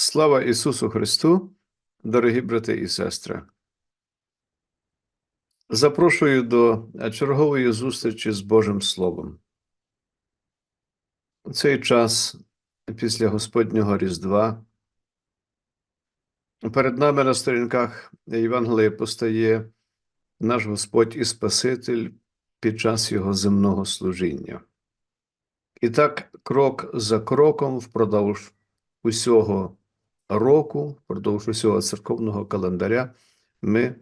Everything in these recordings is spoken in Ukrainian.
Слава Ісусу Христу, дорогі брати і сестри. Запрошую до чергової зустрічі з Божим Словом. У цей час після Господнього Різдва перед нами на сторінках Євангелія постає наш Господь і Спаситель під час Його земного служіння. І так, крок за кроком впродовж усього року, впродовж усього церковного календаря, ми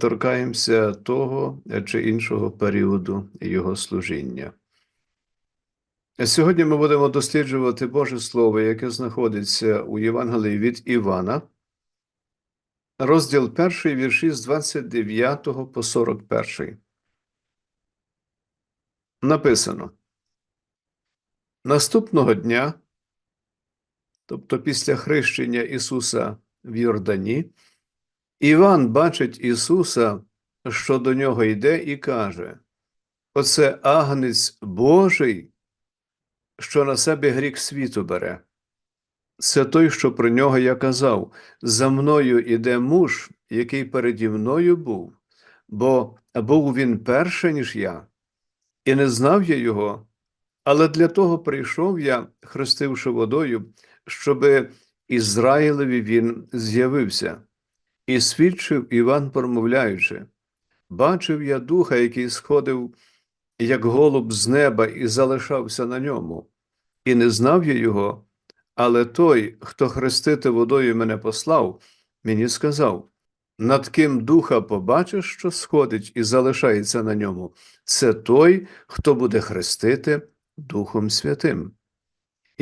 торкаємося того чи іншого періоду його служіння. Сьогодні ми будемо досліджувати Боже Слово, яке знаходиться у Євангелії від Івана, розділ 1, вірші з 29 по 41. Написано. Наступного дня, тобто після хрещення Ісуса в Йордані, Іван бачить Ісуса, що до нього йде, і каже: Оце агнець Божий, що на себе гріх світу бере. Це той, що про нього я казав: за мною іде муж, який переді мною був, бо був він перше, ніж я, і не знав я його. Але для того прийшов я, хрестивши водою, щоби Ізраїлеві він з'явився, і свідчив Іван, промовляючи: Бачив я духа, який сходив, як голуб з неба, і залишався на ньому, і не знав я його. Але той, хто хрестити водою мене послав, мені сказав: над ким духа побачиш, що сходить і залишається на ньому, це той, хто буде хрестити. Духом Святим.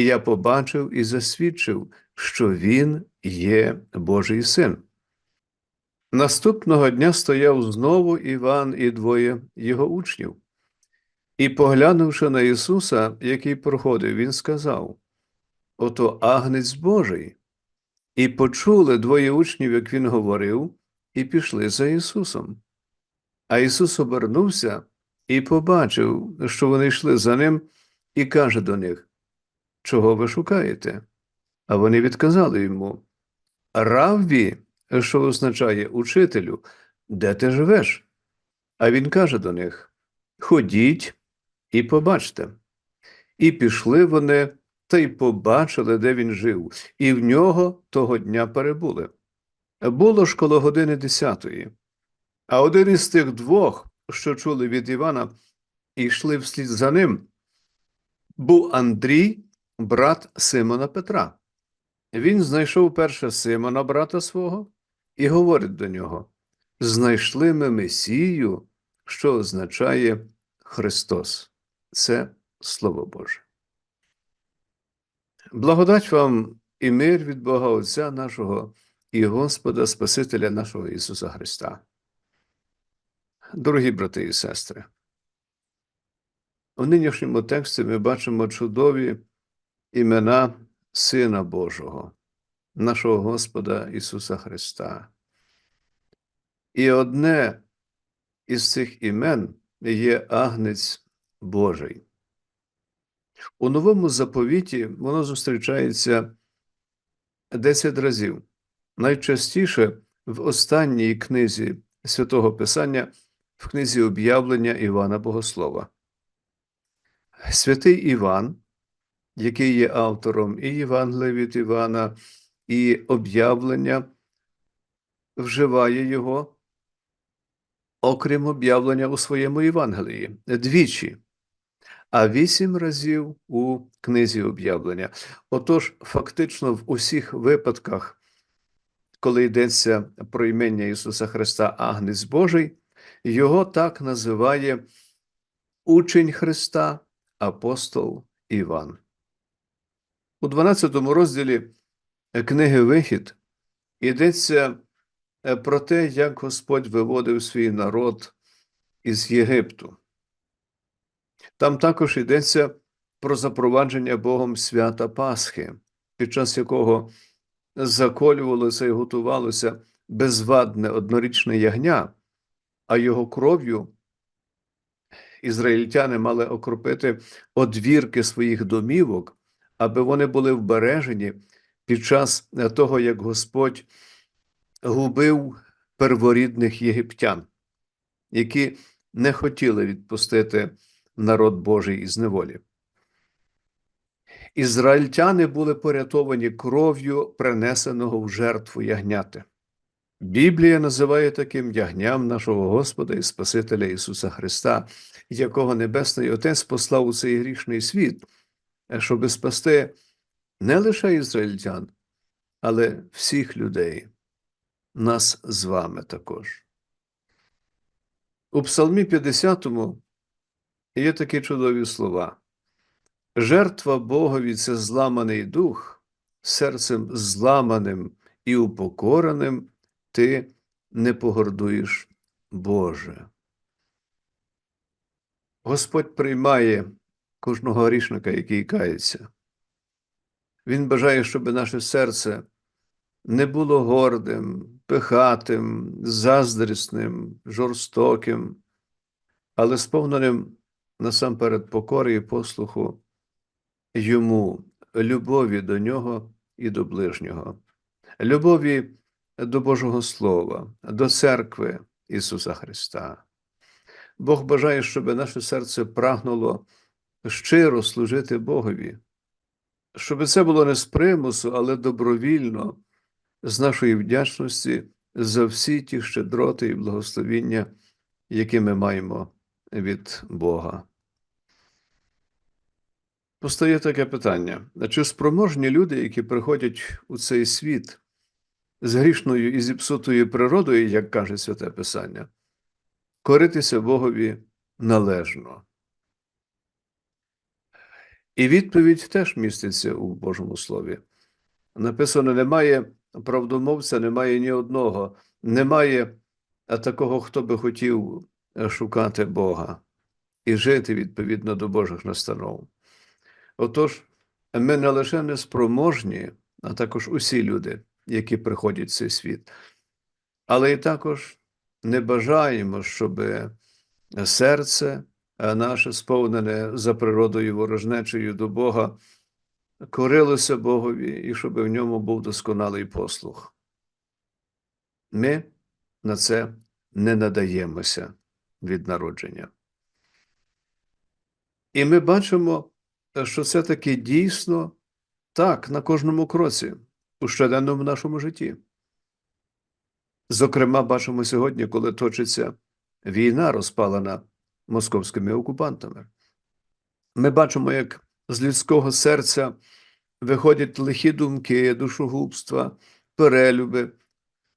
І я побачив і засвідчив, що він є Божий син. Наступного дня стояв знову Іван і двоє його учнів. І, поглянувши на Ісуса, який проходив, Він сказав: Ото агнець Божий. І почули двоє учнів, як він говорив, і пішли за Ісусом. А Ісус обернувся і побачив, що вони йшли за ним і каже до них, чого ви шукаєте? А вони відказали йому, Равві, що означає учителю, де ти живеш? А він каже до них Ходіть і побачте. І пішли вони та й побачили, де він жив, і в нього того дня перебули. Було ж коло години десятої. А один із тих двох, що чули від Івана, і йшли вслід за ним, був Андрій, брат Симона Петра. Він знайшов перше Симона, брата свого, і говорить до нього: Знайшли ми Месію, що означає Христос. Це Слово Боже. Благодать вам і мир від Бога Отця нашого і Господа Спасителя нашого Ісуса Христа. Дорогі брати і сестри. У нинішньому тексті ми бачимо чудові імена Сина Божого, нашого Господа Ісуса Христа. І одне із цих імен є Агнець Божий. У новому заповіті воно зустрічається 10 разів. Найчастіше в останній книзі святого Писання, в книзі об'явлення Івана Богослова. Святий Іван, який є автором і Євангелія від Івана, і об'явлення, вживає його, окрім об'явлення у своєму Євангелії, двічі, а вісім разів у книзі об'явлення. Отож, фактично, в усіх випадках, коли йдеться про імення Ісуса Христа Агнець Божий, його так називає учень Христа апостол Іван. У 12 розділі книги Вихід йдеться про те, як Господь виводив свій народ із Єгипту. Там також йдеться про запровадження Богом свята Пасхи, під час якого заколювалося і готувалося безвадне однорічне ягня, а його кров'ю ізраїльтяни мали окропити одвірки своїх домівок, аби вони були вбережені під час того, як Господь губив перворідних єгиптян, які не хотіли відпустити народ Божий із неволі. Ізраїльтяни були порятовані кров'ю принесеного в жертву ягняти. Біблія називає таким ягням нашого Господа і Спасителя Ісуса Христа, якого Небесний Отець послав у цей грішний світ, щоби спасти не лише ізраїльтян, але всіх людей, нас з вами також. У Псалмі 50 є такі чудові слова. Жертва Богові це зламаний дух, серцем зламаним і упокореним ти не погордуєш Боже. Господь приймає кожного грішника, який кається. Він бажає, щоб наше серце не було гордим, пихатим, заздрісним, жорстоким, але сповненим насамперед покори і послуху йому, любові до нього і до ближнього, любові до Божого Слова, до церкви Ісуса Христа. Бог бажає, щоб наше серце прагнуло щиро служити Богові, щоб це було не з примусу, але добровільно, з нашої вдячності за всі ті щедроти і благословіння, які ми маємо від Бога. Постає таке питання: чи спроможні люди, які приходять у цей світ з грішною і зіпсутою природою, як каже Святе Писання, коритися Богові належно? І відповідь теж міститься у Божому Слові. Написано: немає правдомовця, немає ні одного, немає такого, хто би хотів шукати Бога і жити відповідно до Божих настанов. Отож, ми не лише неспроможні, а також усі люди, які приходять в цей світ, але і також не бажаємо, щоб серце наше сповнене за природою ворожнечею до Бога, корилося Богові і щоб в ньому був досконалий послух. Ми на це не надаємося від народження. І ми бачимо, що це таки дійсно так на кожному кроці у щоденному нашому житті. Зокрема, бачимо сьогодні, коли точиться війна, розпалена московськими окупантами. Ми бачимо, як з людського серця виходять лихі думки, душогубства, перелюби,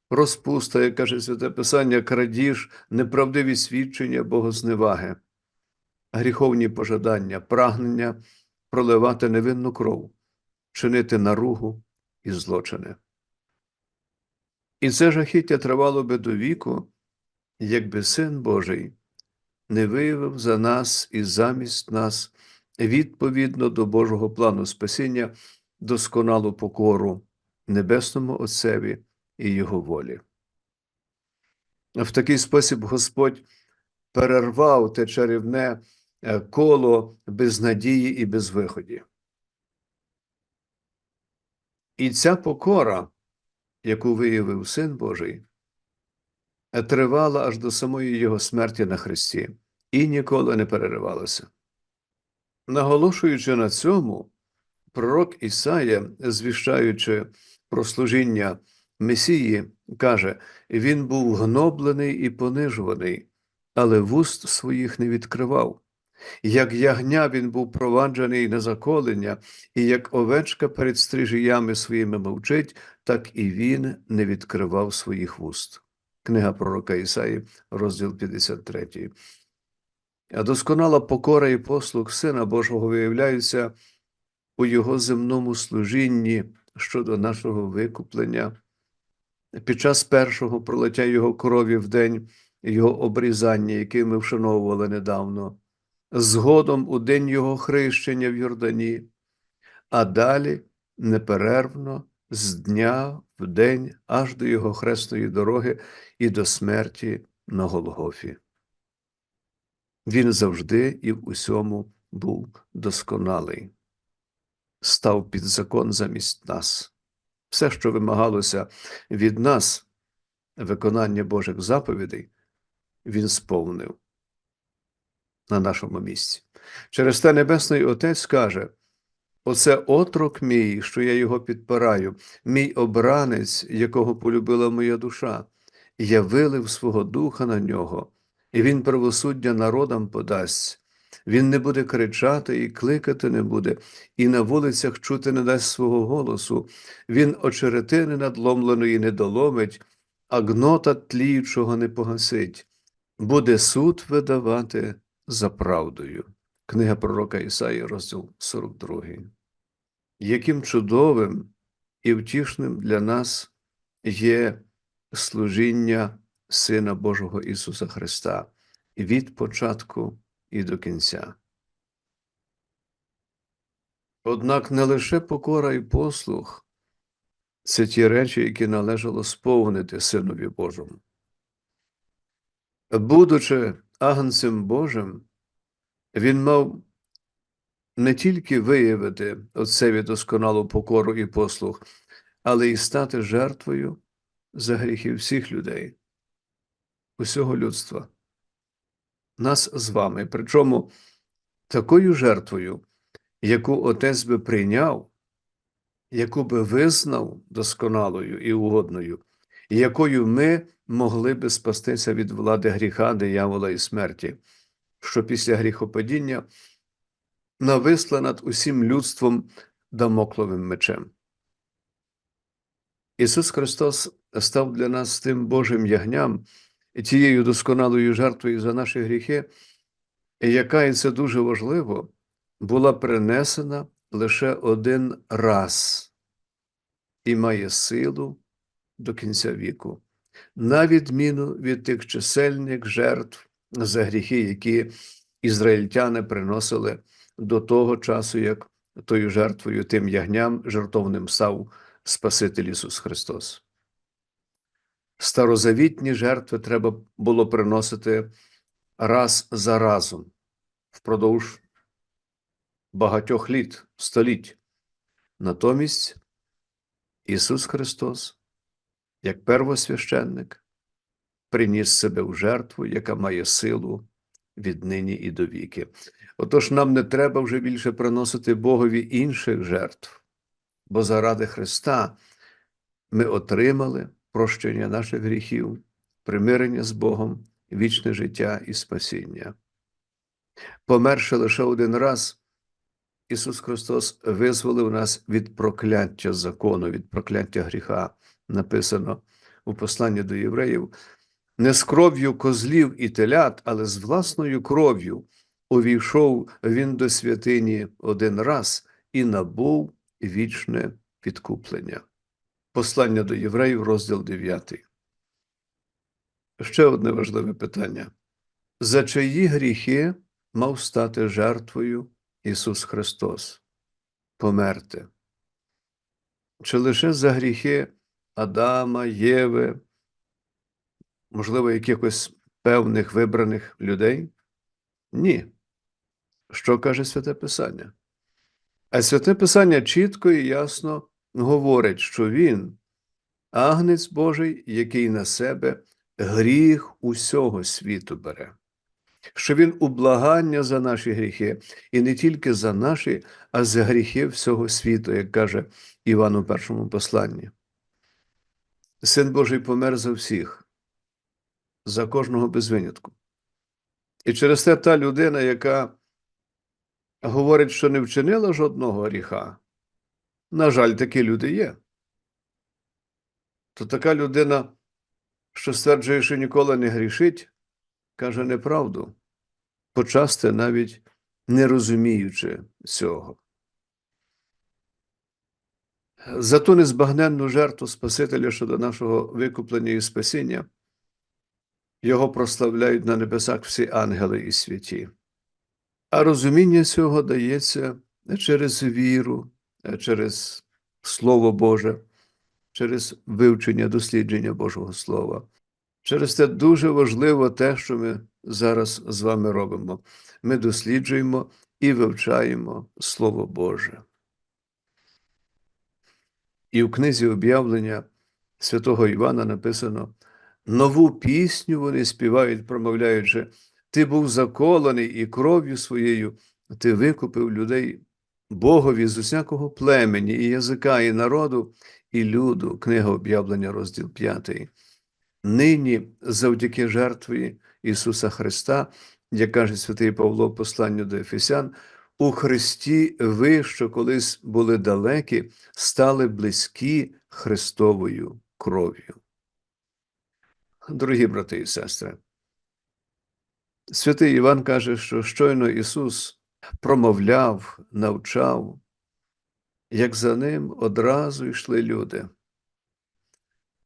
розпуста, як каже Святе Писання, крадіж, неправдиві свідчення, богозневаги, гріховні пожадання, прагнення проливати невинну кров, чинити наругу і злочини. І це жахіття тривало би до віку, якби Син Божий не виявив за нас і замість нас відповідно до Божого плану спасіння досконалу покору Небесному Отцеві і Його волі. В такий спосіб Господь перервав те чарівне е, коло безнадії і безвиході. І ця покора, яку виявив Син Божий, тривала аж до самої Його смерті на Христі і ніколи не переривалася. Наголошуючи на цьому, пророк Ісая, звіщаючи про служіння Месії, каже: Він був гноблений і понижуваний, але вуст своїх не відкривав. Як ягня він був проваджений на заколення, і як овечка перед стрижіями своїми мовчить, так і він не відкривав своїх вуст. Книга пророка Ісаї, розділ 53. Досконала покора і послуг Сина Божого виявляються у Його земному служінні щодо нашого викуплення. Під час першого пролиття Його крові в день Його обрізання, який ми вшановували недавно, згодом у день Його хрещення в Йордані, а далі неперервно з дня в день аж до Його хресної дороги і до смерті на Голгофі. Він завжди і в усьому був досконалий, став під закон замість нас, Все, що вимагалося від нас, виконання Божих заповідей, Він сповнив на нашому місці. Через те Небесний Отець каже: Оце отрок мій, що я його підпираю, мій обранець, якого полюбила моя душа. Я вилив свого духа на нього, і він правосуддя народам подасть. Він не буде кричати і кликати не буде, і на вулицях чути не дасть свого голосу. Він очеретини надломленої не доломить, а гнота тліючого не погасить. Буде суд видавати за правдою. Книга пророка Ісаї, розділ 42. Яким чудовим і втішним для нас є служіння Сина Божого Ісуса Христа від початку і до кінця. Однак не лише покора і послух це ті речі, які належало сповнити Синові Божому. Будучи агнцем Божим, він мав не тільки виявити отцеві досконалу покору і послух, але й стати жертвою за гріхи всіх людей, усього людства, нас з вами, причому такою жертвою, яку Отець би прийняв, яку би визнав досконалою і угодною, і якою ми могли би спастися від влади гріха, диявола і смерті, що після гріхопадіння нависла над усім людством дамокловим мечем. Ісус Христос став для нас тим Божим ягням тією досконалою жертвою за наші гріхи, яка, і це дуже важливо, була принесена лише один раз і має силу до кінця віку, на відміну від тих чисельних жертв за гріхи, які ізраїльтяни приносили до того часу, як тою жертвою, тим ягням жертовним став Спаситель Ісус Христос. Старозавітні жертви треба було приносити раз за разом впродовж багатьох літ, століть. Натомість Ісус Христос, як первосвященник, приніс себе в жертву, яка має силу віднині і до віки. Отож нам не треба вже більше приносити Богові інших жертв, бо заради Христа ми отримали прощення наших гріхів, примирення з Богом, вічне життя і спасіння. Померши лише один раз, Ісус Христос визволив нас від прокляття закону, від прокляття гріха, написано у посланні до євреїв, не з кров'ю козлів і телят, але з власною кров'ю увійшов він до святині один раз і набув вічне відкуплення. Послання до євреїв, розділ 9. Ще одне важливе питання: за чиї гріхи мав стати жертвою Ісус Христос? Померти? Чи лише за гріхи Адама, Єви, можливо, якихось певних вибраних людей? Ні. Що каже Святе Писання? А Святе Писання чітко і ясно говорить, що Він агнець Божий, який на себе гріх усього світу бере, що Він ублагання за наші гріхи, і не тільки за наші, а за гріхи всього світу, як каже Іван у першому посланні. Син Божий помер за всіх, за кожного без винятку. І через те та людина, яка говорить, що не вчинила жодного гріха, на жаль, такі люди є. То така людина, що стверджує, що ніколи не грішить, каже неправду, почасти навіть не розуміючи цього. За ту незбагненну жертву Спасителя щодо нашого викуплення і спасіння, його прославляють на небесах всі ангели і святі. А розуміння цього дається через віру, через Слово Боже, через вивчення дослідження Божого Слова. Через те дуже важливо те, що ми зараз з вами робимо. Ми досліджуємо і вивчаємо Слово Боже. І в книзі об'явлення святого Івана написано: нову пісню вони співають, промовляючи, ти був заколений і кров'ю своєю, ти викупив людей Богові з усякого племені, і язика, і народу, і люду. Книга об'явлення, розділ 5. Нині, завдяки жертві Ісуса Христа, як каже святий Павло посланню до Ефесян, у Христі ви, що колись були далекі, стали близькі Христовою кров'ю. Дорогі брати і сестри, святий Іван каже, що щойно Ісус промовляв, навчав, як за ним одразу йшли люди.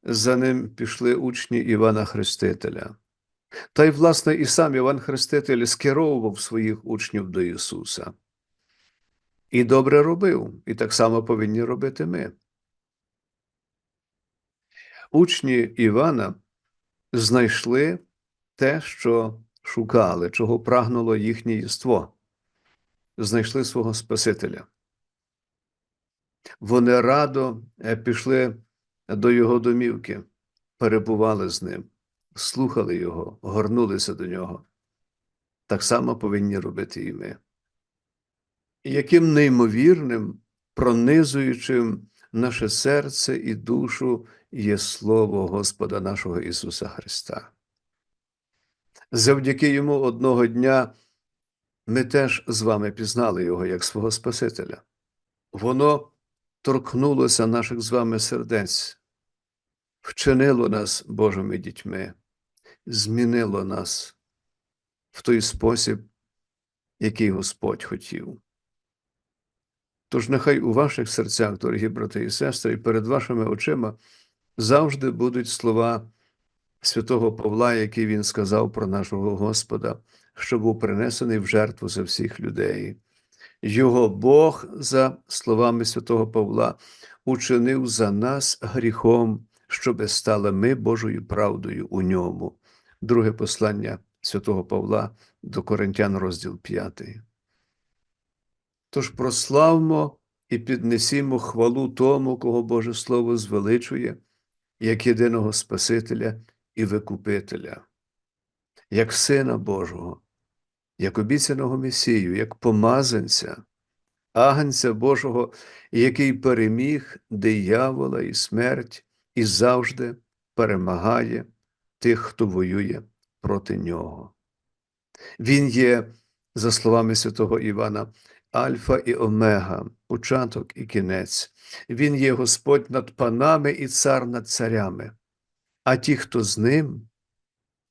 За ним пішли учні Івана Хрестителя. Та й, власне, і сам Іван Хреститель скеровував своїх учнів до Ісуса. І добре робив, і так само повинні робити ми. Учні Івана знайшли те, що шукали, чого прагнуло їхнє єство. Знайшли свого Спасителя. Вони радо е, пішли до його домівки, перебували з ним, слухали його, горнулися до нього. Так само повинні робити і ми. І яким неймовірним, пронизуючим наше серце і душу є Слово Господа нашого Ісуса Христа. Завдяки Йому одного дня ми теж з вами пізнали Його як свого Спасителя. Воно торкнулося наших з вами сердець, вчинило нас Божими дітьми, змінило нас в той спосіб, який Господь хотів. Тож нехай у ваших серцях, дорогі брати і сестри, і перед вашими очима завжди будуть слова святого Павла, які він сказав про нашого Господа, що був принесений в жертву за всіх людей. Його Бог, за словами святого Павла, учинив за нас гріхом, щоби стали ми Божою правдою у ньому. Друге послання святого Павла до Коринтян, розділ 5. Тож прославмо і піднесімо хвалу тому, кого Боже Слово звеличує, як єдиного Спасителя і Викупителя, як Сина Божого, як обіцяного Месію, як помазанця, агнця Божого, який переміг диявола і смерть і завжди перемагає тих, хто воює проти нього. Він є, за словами святого Івана, Альфа і Омега, початок і кінець. Він є Господь над панами і цар над царями. А ті, хто з ним,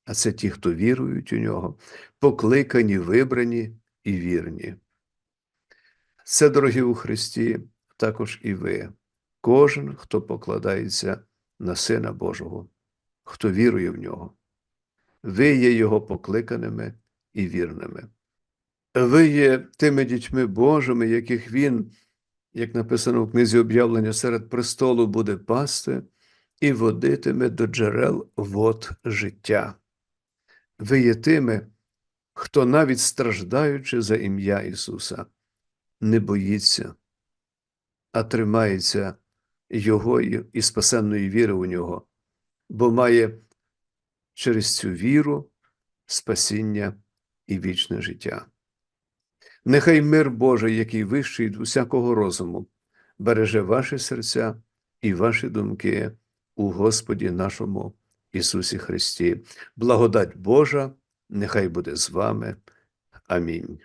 а це ті, хто вірують у нього, покликані, вибрані і вірні. Це, дорогі у Христі, також і ви, кожен, хто покладається на Сина Божого, хто вірує в нього. Ви є Його покликаними і вірними. Ви є тими дітьми Божими, яких Він, як написано в книзі об'явлення, серед престолу буде пасти і водитиме до джерел вод життя. Ви є тими, хто навіть страждаючи за ім'я Ісуса, не боїться, а тримається Його і спасенної віри у Нього, бо має через цю віру спасіння і вічне життя. Нехай мир Божий, який вищий від усякого розуму, береже ваші серця і ваші думки у Господі нашому Ісусі Христі. Благодать Божа, нехай буде з вами. Амінь.